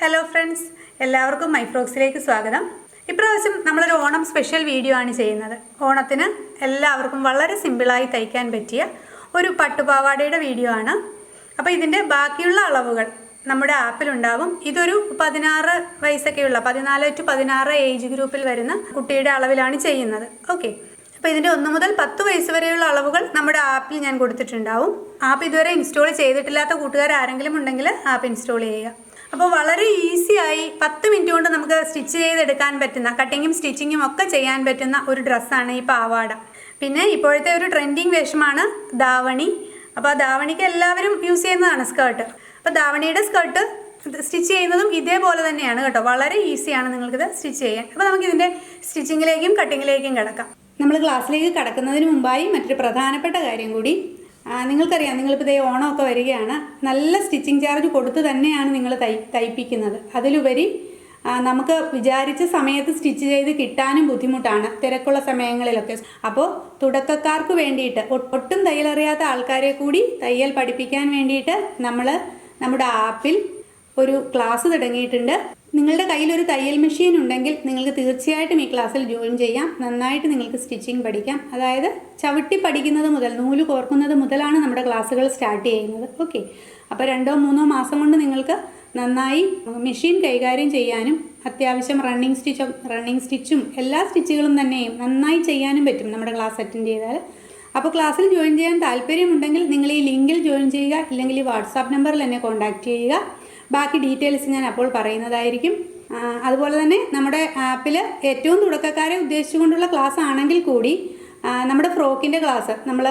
Hello friends എല്ലാവർക്കും മൈഫ്രോക്സിലേക്ക് സ്വാഗതം. ഇപ്രാവശ്യം നമ്മളൊരു ഓണം സ്പെഷ്യൽ വീഡിയോ ആണ് ചെയ്യുന്നത്. ഓണത്തിന് എല്ലാവർക്കും വളരെ സിമ്പിളായി തയ്ക്കാൻ പറ്റിയ ഒരു പട്ടുപാവാടയുടെ വീഡിയോ ആണ്. അപ്പോൾ ഇതിന്റെ ബാക്കിയുള്ള അളവുകൾ നമ്മുടെ ആപ്പിലുണ്ടാവും ഇതൊരു പതിനാറ് വയസ്സൊക്കെയുള്ള പതിനാല് ടു പതിനാറ് ഏജ് ഗ്രൂപ്പിൽ വരുന്ന കുട്ടിയുടെ അളവിലാണ് ചെയ്യുന്നത്. ഓക്കെ അപ്പോൾ ഇതിന്റെ ഒന്ന് മുതൽ പത്ത് വയസ്സ് വരെയുള്ള അളവുകൾ നമ്മുടെ ആപ്പിൽ ഞാൻ കൊടുത്തിട്ടുണ്ടാവും. ആപ്പ് ഇതുവരെ ഇൻസ്റ്റാൾ ചെയ്തിട്ടില്ലാത്ത കൂട്ടുകാർ ആരെങ്കിലും ഉണ്ടെങ്കിൽ ആപ്പ് ഇൻസ്റ്റാൾ ചെയ്യുക. അപ്പോൾ വളരെ ഈസി ആയി പത്ത് മിനിറ്റ് കൊണ്ട് നമുക്ക് സ്റ്റിച്ച് ചെയ്തെടുക്കാൻ പറ്റുന്ന കട്ടിങ്ങും സ്റ്റിച്ചിങ്ങും ഒക്കെ ചെയ്യാൻ പറ്റുന്ന ഒരു ഡ്രസ്സാണ് ഈ പാവാട. പിന്നെ ഇപ്പോഴത്തെ ഒരു ട്രെൻഡിങ് വേഷമാണ് ദാവണി അപ്പോൾ ആ ദാവണിക്ക് എല്ലാവരും യൂസ് ചെയ്യുന്നതാണ് സ്കേർട്ട് അപ്പോൾ ദാവണിയുടെ സ്കേർട്ട് സ്റ്റിച്ച് ചെയ്യുന്നതും ഇതേപോലെ തന്നെയാണ് കേട്ടോ. വളരെ ഈസിയാണ് നിങ്ങൾക്കിത് സ്റ്റിച്ച് ചെയ്യാൻ. അപ്പോൾ നമുക്ക് നമുക്കിതിന്റെ സ്റ്റിച്ചിങ്ങിലേക്കും കട്ടിങ്ങിലേക്കും കിടക്കാം. നമ്മൾ ക്ലാസ്സിലേക്ക് കടക്കുന്നതിന് മുമ്പായി മറ്റൊരു പ്രധാനപ്പെട്ട കാര്യം കൂടി നിങ്ങൾക്കറിയാം നിങ്ങളിപ്പോൾ ഇതേ ഓണമൊക്കെ വരികയാണ്. നല്ല സ്റ്റിച്ചിങ് ചാർജ് കൊടുത്ത് തന്നെയാണ് നിങ്ങൾ തൈ തയ്പ്പിക്കുന്നത്. അതിലുപരി നമുക്ക് വിചാരിച്ച സമയത്ത് സ്റ്റിച്ച് ചെയ്ത് കിട്ടാനും ബുദ്ധിമുട്ടാണ് തിരക്കുള്ള സമയങ്ങളിലൊക്കെ. അപ്പോൾ തുടക്കക്കാർക്ക് വേണ്ടിയിട്ട് ഒട്ടും തയ്യലറിയാത്ത ആൾക്കാരെ കൂടി തയ്യൽ പഠിപ്പിക്കാൻ വേണ്ടിയിട്ട് നമ്മൾ നമ്മുടെ ആപ്പിൽ ഒരു ക്ലാസ് തുടങ്ങിയിട്ടുണ്ട്. നിങ്ങളുടെ കയ്യിൽ ഒരു തയ്യൽ മെഷീൻ ഉണ്ടെങ്കിൽ നിങ്ങൾക്ക് തീർച്ചയായിട്ടും ഈ ക്ലാസ്സിൽ ജോയിൻ ചെയ്യാം. നന്നായിട്ട് നിങ്ങൾക്ക് സ്റ്റിച്ചിങ് പഠിക്കാം. അതായത് ചവിട്ടി പഠിക്കുന്നത് മുതൽ നൂൽ കോർക്കുന്നത് മുതലാണ് നമ്മുടെ ക്ലാസ്സുകൾ സ്റ്റാർട്ട് ചെയ്യുന്നത്. ഓക്കെ അപ്പോൾ രണ്ടോ മൂന്നോ മാസം കൊണ്ട് നിങ്ങൾക്ക് നന്നായി മെഷീൻ കൈകാര്യം ചെയ്യാനും അത്യാവശ്യം റണ്ണിങ് സ്റ്റിച്ചും റണ്ണിങ് സ്റ്റിച്ചും എല്ലാ സ്റ്റിച്ചുകളും തന്നെയും നന്നായി ചെയ്യാനും പറ്റും നമ്മുടെ ക്ലാസ് അറ്റൻഡ് ചെയ്താൽ അപ്പോൾ ക്ലാസ്സിൽ ജോയിൻ ചെയ്യാൻ താല്പര്യമുണ്ടെങ്കിൽ നിങ്ങൾ ഈ ലിങ്കിൽ ജോയിൻ ചെയ്യുക ഇല്ലെങ്കിൽ ഈ വാട്സാപ്പ് നമ്പറിൽ എന്നെ കോൺടാക്റ്റ് ചെയ്യുക. ബാക്കി ഡീറ്റെയിൽസ് ഞാൻ അപ്പോൾ പറയുന്നതായിരിക്കും. അതുപോലെ തന്നെ നമ്മുടെ ആപ്പിൽ ഏറ്റവും തുടക്കക്കാരെ ഉദ്ദേശിച്ചുകൊണ്ടുള്ള ക്ലാസ് ആണെങ്കിൽ കൂടി നമ്മുടെ ഫ്രോക്കിന്റെ ക്ലാസ് നമ്മൾ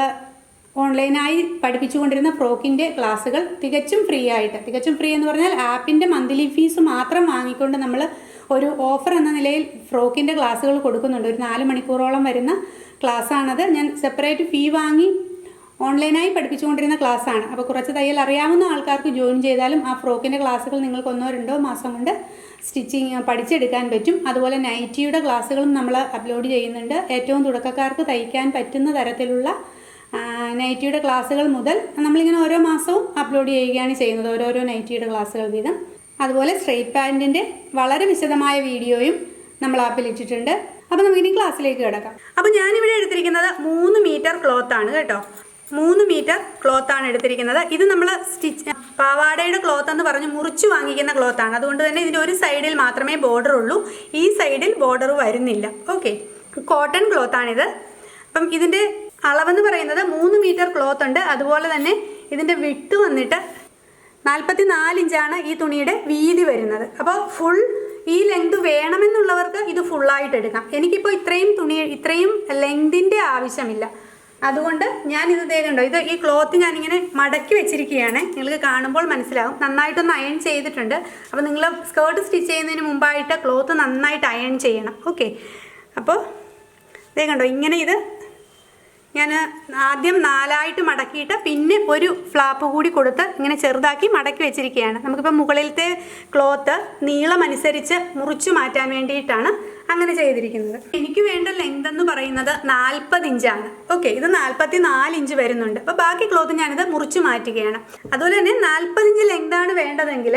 ഓൺലൈനായി പഠിപ്പിച്ചുകൊണ്ടിരുന്ന ഫ്രോക്കിന്റെ ക്ലാസ്സുകൾ തികച്ചും ഫ്രീ ആയിട്ട് തികച്ചും ഫ്രീ എന്ന് പറഞ്ഞാൽ ആപ്പിന്റെ മന്ത്ലി ഫീസ് മാത്രം വാങ്ങിക്കൊണ്ട് നമ്മൾ ഒരു ഓഫർ എന്ന നിലയിൽ ഫ്രോക്കിന്റെ ക്ലാസ്സുകൾ കൊടുക്കുന്നുണ്ട്. ഒരു നാല് മണിക്കൂറോളം വരുന്ന ക്ലാസ്സാണത്. ഞാൻ സെപ്പറേറ്റ് ഫീ വാങ്ങി ഓൺലൈനായി പഠിപ്പിച്ചുകൊണ്ടിരുന്ന ക്ലാസ്സാണ്. അപ്പോൾ കുറച്ച് തയ്യൽ അറിയാവുന്ന ആൾക്കാർക്ക് ജോയിൻ ചെയ്താലും ആ ഫ്രോക്കിന്റെ ക്ലാസ്സുകൾ നിങ്ങൾക്ക് ഒന്നോ രണ്ടോ മാസം കൊണ്ട് സ്റ്റിച്ചിങ് പഠിച്ചെടുക്കാൻ പറ്റും. അതുപോലെ നൈറ്റിയുടെ ക്ലാസ്സുകളും നമ്മൾ അപ്ലോഡ് ചെയ്യുന്നുണ്ട്. ഏറ്റവും തുടക്കക്കാർക്ക് തയ്ക്കാൻ പറ്റുന്ന തരത്തിലുള്ള നൈറ്റിയുടെ ക്ലാസ്സുകൾ മുതൽ നമ്മളിങ്ങനെ ഓരോ മാസവും അപ്ലോഡ് ചെയ്യുകയാണ് ചെയ്യുന്നത്. ഓരോരോ നൈറ്റിയുടെ ക്ലാസ്സുകൾ വീതം. അതുപോലെ സ്ട്രെയിറ്റ് പാന്റിന്റെ വളരെ വിശദമായ വീഡിയോയും നമ്മൾ ആപ്പിൽ ഇട്ടിട്ടുണ്ട്. അപ്പോൾ നമുക്കിനി ക്ലാസ്സിലേക്ക് കിടക്കാം. അപ്പോൾ ഞാനിവിടെ എടുത്തിരിക്കുന്നത് മൂന്ന് മീറ്റർ ക്ലോത്താണ് കേട്ടോ. മൂന്ന് മീറ്റർ ക്ലോത്ത് ആണ് എടുത്തിരിക്കുന്നത്. ഇത് നമ്മൾ സ്റ്റിച്ച് പാവാടയുടെ ക്ലോത്ത് എന്ന് പറഞ്ഞ് മുറിച്ച് വാങ്ങിക്കുന്ന ക്ലോത്ത് ആണ്. അതുകൊണ്ട് തന്നെ ഇതിന്റെ ഒരു സൈഡിൽ മാത്രമേ ബോർഡർ ഉള്ളൂ. ഈ സൈഡിൽ ബോർഡർ വരുന്നില്ല. ഓക്കെ കോട്ടൺ ക്ലോത്ത് ആണിത്. അപ്പം ഇതിന്റെ അളവെന്ന് പറയുന്നത് മൂന്ന് മീറ്റർ ക്ലോത്ത് ഉണ്ട്. അതുപോലെ തന്നെ ഇതിന്റെ വിട്ട് വന്നിട്ട് നാൽപ്പത്തി നാലിഞ്ചാണ് ഈ തുണിയുടെ വീതി വരുന്നത്. അപ്പോൾ ഫുൾ ഈ ലെങ്ത് വേണമെന്നുള്ളവർക്ക് ഇത് ഫുള്ളായിട്ട് എടുക്കാം. എനിക്കിപ്പോൾ ഇത്രയും തുണി ഇത്രയും ലെങ്തിന്റെ ആവശ്യമില്ല. അതുകൊണ്ട് ഞാൻ ഇത് തേകണ്ടോ ഇത് ഈ ക്ലോത്ത് ഞാനിങ്ങനെ മടക്കി വെച്ചിരിക്കുകയാണ്. നിങ്ങൾക്ക് കാണുമ്പോൾ മനസ്സിലാവും. നന്നായിട്ടൊന്ന് അയൺ ചെയ്തിട്ടുണ്ട്. അപ്പോൾ നിങ്ങൾ സ്കേർട്ട് സ്റ്റിച്ച് ചെയ്യുന്നതിന് മുമ്പായിട്ട് ക്ലോത്ത് നന്നായിട്ട് അയൺ ചെയ്യണം. ഓക്കെ അപ്പോൾ കണ്ടോ ഇങ്ങനെ ഇത് ഞാൻ ആദ്യം നാലായിട്ട് മടക്കിയിട്ട് പിന്നെ ഒരു ഫ്ലാപ്പ് കൂടി കൊടുത്ത് ഇങ്ങനെ ചെറുതാക്കി മടക്കി വെച്ചിരിക്കുകയാണ്. നമുക്കിപ്പോൾ മുകളിലത്തെ ക്ലോത്ത് നീളം അനുസരിച്ച് മുറിച്ചു മാറ്റാൻ വേണ്ടിയിട്ടാണ് അങ്ങനെ ചെയ്തിരിക്കുന്നത്. എനിക്ക് വേണ്ട പറയുന്നത് നാൽപ്പത് ഇഞ്ചാണ്. ഓക്കെ ഇത് നാൽപ്പത്തി നാല് ഇഞ്ച് വരുന്നുണ്ട്. അപ്പോൾ ബാക്കി ക്ലോത്ത് ഞാനിത് മുറിച്ച് മാറ്റുകയാണ്. അതുപോലെ തന്നെ നാൽപ്പത് ഇഞ്ച് ലെങ്താണ് വേണ്ടതെങ്കിൽ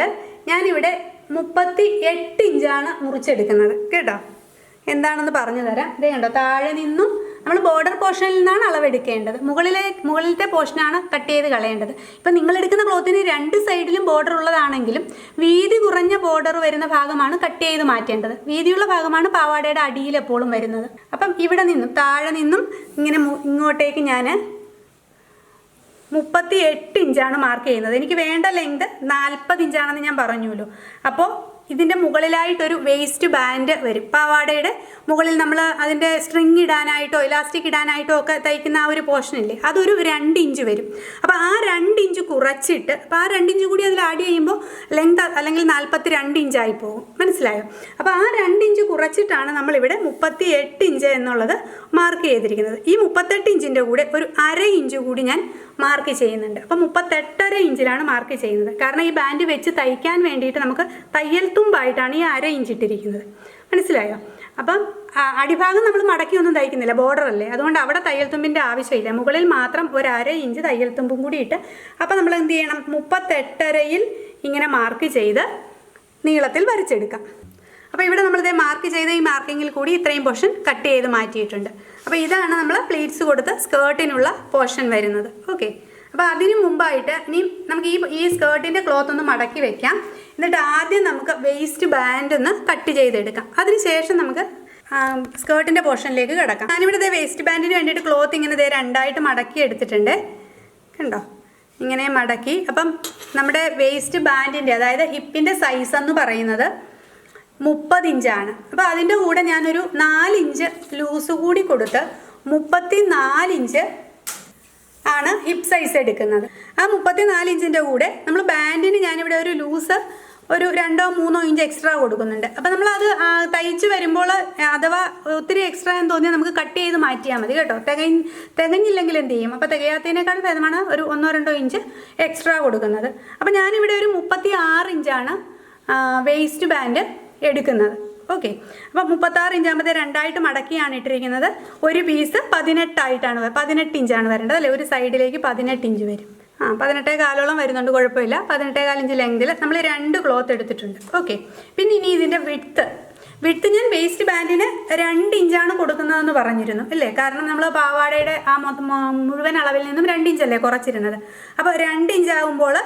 ഞാനിവിടെ മുപ്പത്തി എട്ട് ഇഞ്ചാണ് മുറിച്ചെടുക്കുന്നത്. കേട്ടോ? എന്താണെന്ന് പറഞ്ഞു തരാം ഇതേ കണ്ടോ താഴെ നിന്നും നമ്മൾ ബോർഡർ പോർഷനിൽ നിന്നാണ് അളവെടുക്കേണ്ടത്. മുകളിലെ മുകളിലത്തെ പോർഷനാണ് കട്ട് ചെയ്ത് കളയേണ്ടത്. ഇപ്പം നിങ്ങൾ എടുക്കുന്ന ക്ലോത്തിന് രണ്ട് സൈഡിലും ബോർഡർ ഉള്ളതാണെങ്കിലും വീതി കുറഞ്ഞ ബോർഡർ വരുന്ന ഭാഗമാണ് കട്ട് ചെയ്ത് മാറ്റേണ്ടത്. വീതിയുള്ള ഭാഗമാണ് പാവാടയുടെ അടിയിൽ എപ്പോഴും വരുന്നത്. അപ്പം ഇവിടെ നിന്നും താഴെ നിന്നും ഇങ്ങനെ ഇങ്ങോട്ടേക്ക് ഞാൻ മുപ്പത്തി എട്ട് ഇഞ്ചാണ് മാർക്ക് ചെയ്യുന്നത്. എനിക്ക് വേണ്ട ലെങ്ത് നാൽപ്പത് ഇഞ്ചാണെന്ന് ഞാൻ പറഞ്ഞുല്ലോ അപ്പോൾ ഇതിന്റെ മുകളിലായിട്ടൊരു വേസ്റ്റ് ബാൻഡ് വരും. പാവാടയുടെ മുകളിൽ നമ്മൾ അതിന്റെ സ്ട്രിങ് ഇടാനായിട്ടോ ഇലാസ്റ്റിക് ഇടാനായിട്ടോ ഒക്കെ തയ്ക്കുന്ന ആ ഒരു പോർഷൻ ഇല്ലേ? അതൊരു രണ്ട് ഇഞ്ച് വരും. അപ്പോൾ ആ രണ്ട് ഇഞ്ച് കുറച്ചിട്ട് അപ്പോൾ ആ രണ്ട് ഇഞ്ച് കൂടി അതിൽ ആഡ് ചെയ്യുമ്പോൾ ലെങ്ത് അല്ലെങ്കിൽ നാൽപ്പത്തി രണ്ട് ഇഞ്ചായി പോകും. മനസ്സിലായോ? അപ്പോൾ ആ രണ്ട് ഇഞ്ച് കുറച്ചിട്ടാണ് നമ്മളിവിടെ മുപ്പത്തി എട്ട് ഇഞ്ച് എന്നുള്ളത് മാർക്ക് ചെയ്തിരിക്കുന്നത്. ഈ മുപ്പത്തെട്ട് ഇഞ്ചിന്റെ കൂടെ ഒരു അര ഇഞ്ച് കൂടി ഞാൻ മാർക്ക് ചെയ്യുന്നുണ്ട്. അപ്പോൾ മുപ്പത്തെട്ടര ഇഞ്ചിലാണ് മാർക്ക് ചെയ്യുന്നത്. കാരണം ഈ ബാൻഡ് വെച്ച് തയ്ക്കാൻ വേണ്ടിയിട്ട് നമുക്ക് തയ്യൽ തുമ്പായിട്ടാണ് ഈ അര ഇഞ്ച് ഇട്ടിരിക്കുന്നത്. മനസ്സിലായോ? അപ്പം അടിഭാഗം നമ്മൾ മടക്കിയൊന്നും തയ്ക്കുന്നില്ല. ബോർഡർ അല്ലേ? അതുകൊണ്ട് അവിടെ തയ്യൽ തുമ്പിന്റെ ആവശ്യമില്ല. മുകളിൽ മാത്രം ഒരു അര ഇഞ്ച് തയ്യൽ തുമ്പും കൂടി ഇട്ട് അപ്പം നമ്മൾ എന്ത് ചെയ്യണം? മുപ്പത്തെട്ടരയിൽ ഇങ്ങനെ മാർക്ക് ചെയ്ത് നീളത്തിൽ വരച്ചെടുക്കാം. അപ്പോൾ ഇവിടെ നമ്മളിതേ മാർക്ക് ചെയ്ത ഈ മാർക്കിങ്ങിൽ കൂടി ഇത്രയും പോർഷൻ കട്ട് ചെയ്ത് മാറ്റിയിട്ടുണ്ട്. അപ്പോൾ ഇതാണ് നമ്മൾ പ്ലീറ്റ്സ് കൊടുത്ത് സ്കേർട്ടിനുള്ള പോർഷൻ വരുന്നത്. ഓക്കെ അപ്പോൾ അതിനു മുമ്പായിട്ട് ഇനി നമുക്ക് ഈ ഈ സ്കേർട്ടിന്റെ ക്ലോത്ത് ഒന്ന് മടക്കി വെക്കാം. എന്നിട്ട് ആദ്യം നമുക്ക് വേസ്റ്റ് ബാൻഡ് ഒന്ന് കട്ട് ചെയ്തെടുക്കാം. അതിനുശേഷം നമുക്ക് സ്കേർട്ടിന്റെ പോർഷനിലേക്ക് കിടക്കാം. ഞാനിവിടെ വേസ്റ്റ് ബാൻഡിന് വേണ്ടിയിട്ട് ക്ലോത്ത് ഇങ്ങനെ ഇതേ രണ്ടായിട്ട് മടക്കി എടുത്തിട്ടുണ്ട്. കണ്ടോ? ഇങ്ങനെ മടക്കി. അപ്പം നമ്മുടെ വേസ്റ്റ് ബാൻഡിന്റെ അതായത് ഹിപ്പിന്റെ സൈസ് എന്ന് പറയുന്നത് മുപ്പത് ഇഞ്ചാണ് അപ്പോൾ അതിന്റെ കൂടെ ഞാനൊരു നാലിഞ്ച് ലൂസ് കൂടി കൊടുത്ത് മുപ്പത്തി നാലിഞ്ച് ആണ് ഹിപ് സൈസ് എടുക്കുന്നത്. ആ മുപ്പത്തി നാല് ഇഞ്ചിന്റെ കൂടെ നമ്മൾ ബാൻഡിന് ഞാനിവിടെ ഒരു ലൂസ് ഒരു രണ്ടോ മൂന്നോ ഇഞ്ച് എക്സ്ട്രാ കൊടുക്കുന്നുണ്ട്. അപ്പോൾ നമ്മളത് തയ്ച്ച് വരുമ്പോൾ അഥവാ ഒത്തിരി എക്സ്ട്രാ എന്ന് തോന്നിയാൽ നമുക്ക് കട്ട് ചെയ്ത് മാറ്റിയാൽ മതി കേട്ടോ. തികഞ്ഞ് തികഞ്ഞില്ലെങ്കിൽ എന്ത് ചെയ്യും? അപ്പോൾ തികയാത്തതിനേക്കാൾ ഭേദമാണ് ഒരു ഒന്നോ രണ്ടോ ഇഞ്ച് എക്സ്ട്രാ കൊടുക്കുന്നത്. അപ്പോൾ ഞാനിവിടെ ഒരു മുപ്പത്തി ആറ് ഇഞ്ചാണ് വേസ്റ്റ് ബാൻഡ് എടുക്കുന്നത്. ഓക്കെ. അപ്പോൾ മുപ്പത്താറ് ഇഞ്ചാകുമ്പോൾ രണ്ടായിട്ട് മടക്കിയാണ് ഇട്ടിരിക്കുന്നത്. ഒരു പീസ് പതിനെട്ടായിട്ടാണ് പതിനെട്ട് ഇഞ്ചാണ് വരേണ്ടത്. അല്ലേ? ഒരു സൈഡിലേക്ക് പതിനെട്ട് ഇഞ്ച് വരും. ആ പതിനെട്ടേ കാലോളം വരുന്നുണ്ട്. കുഴപ്പമില്ല. പതിനെട്ടേ കാൽ ഇഞ്ച് ലെങ്തിൽ നമ്മൾ രണ്ട് ക്ലോത്ത് എടുത്തിട്ടുണ്ട്. ഓക്കെ. പിന്നെ ഇനി ഇതിന്റെ വിട്ത്ത് വിട്ത്ത് ഞാൻ വേസ്റ്റ് ബാൻഡിന് രണ്ട് ഇഞ്ചാണ് കൊടുക്കുന്നതെന്ന് പറഞ്ഞിരുന്നു. അല്ലേ? കാരണം നമ്മൾ പാവാടയുടെ ആ മുഴുവൻ അളവിൽ നിന്നും രണ്ട് ഇഞ്ചല്ലേ കുറച്ചിരുന്നത്. അപ്പോൾ രണ്ട് ഇഞ്ചാകുമ്പോൾ